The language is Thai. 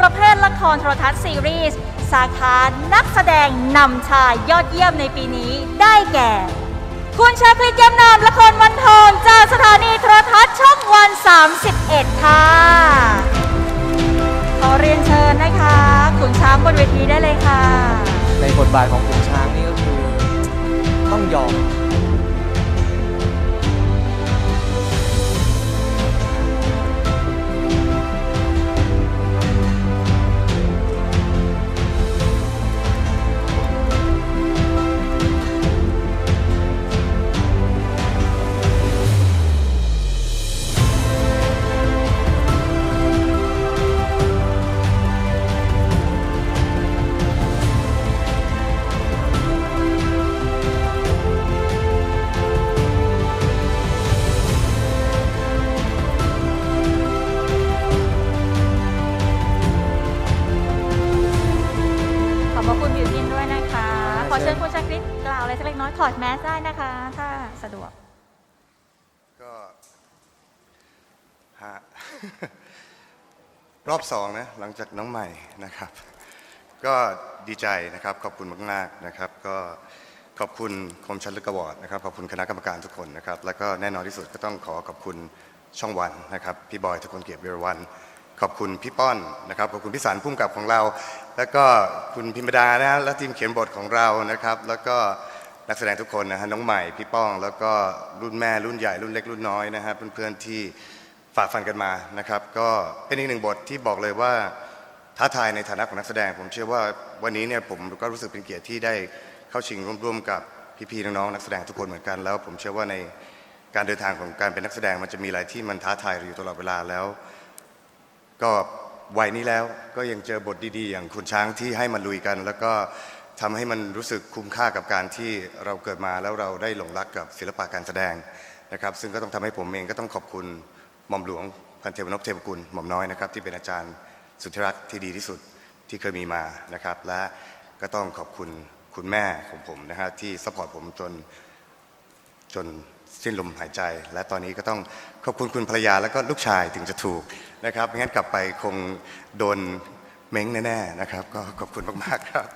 ประเภทละครโทรทัศน์ซีรีส์ สาขานักแสดงนำชายยอดเยี่ยมในปีนี้ได้แก่ คุณชาคริตเย้มนามละครวันทองจากสถานีโทรทัศน์ช่องวัน 31 ค่ะ ขอเรียนเชิญนะคะ คุณช้างบนเวทีได้เลยค่ะ ในบทบาทของขุนช้างนี่ก็คือ ต้องยอม คุณชาคริตกล่าวอะไรสักเล็กน้อยถอดแมสได้นะคะ ถ้าสะดวก ก็ฮะ รอบสองนะหลังจากน้องใหม่นะครับ ก็ดีใจนะครับ ขอบคุณมากๆนะครับ ก็ขอบคุณคมชันลึกกวอดนะครับขอบคุณคณะกรรมการทุกคนนะครับ แล้วก็แน่นอนที่สุดก็ต้องขอขอบคุณช่องวันนะครับ พี่บอยทุกคนเกียรติวิรวัน ขอบคุณพี่ป้อนนะครับขอบคุณพี่สารพุ่มกับของเรา แล้วก็คุณพิมดานะฮะและทีมเขียนบทของเรานะครับ แล้วก็นักแสดงทุกคนนะฮะน้องใหม่พี่ป้อง แล้วก็รุ่นแม่รุ่นใหญ่รุ่นเล็กรุ่นน้อยนะฮะเพื่อนๆที่ฝ่าฟันกันมานะครับ ก็เป็นอีกหนึ่งบทที่บอกเลยว่าท้าทายในฐานะของนักแสดง ผมเชื่อว่าวันนี้เนี่ยผมก็รู้สึกเป็นเกียรติที่ได้เข้าชิงร่วมๆกับพี่ๆน้องๆนักแสดงทุกคนเหมือนกันแล้ว ผมเชื่อว่าในการเดินทางของการเป็นนักแสดงมันจะมีอะไรที่มันท้าทายอยู่ตลอดเวลาแล้ว ก็วัยนี้แล้วก็ยังเจอบทดีๆ อย่างคุณช้างที่ให้มาลุยกัน แล้วก็ทำให้มันรู้สึกคุ้มค่ากับการที่เราเกิดมาแล้วเราได้หลงรักกับศิลปะการแสดงนะครับ ซึ่งก็ต้องทำให้ผมเองก็ต้องขอบคุณหม่อมหลวงพันเทวนพเทวกุลหม่อมน้อยนะครับ ที่เป็นอาจารย์สุดที่รักที่ดีที่สุดที่เคยมีมานะครับ และก็ต้องขอบคุณคุณแม่ของผมนะฮะที่สปอร์ตผมจน จนสิ้นลมหายใจ และตอนนี้ก็ต้องขอบคุณคุณภรรยาแล้วก็ลูกชายถึงจะถูกนะครับงั้นกลับไปคงโดนเม้งแน่ๆนะครับ ก็ขอบคุณมากๆครับ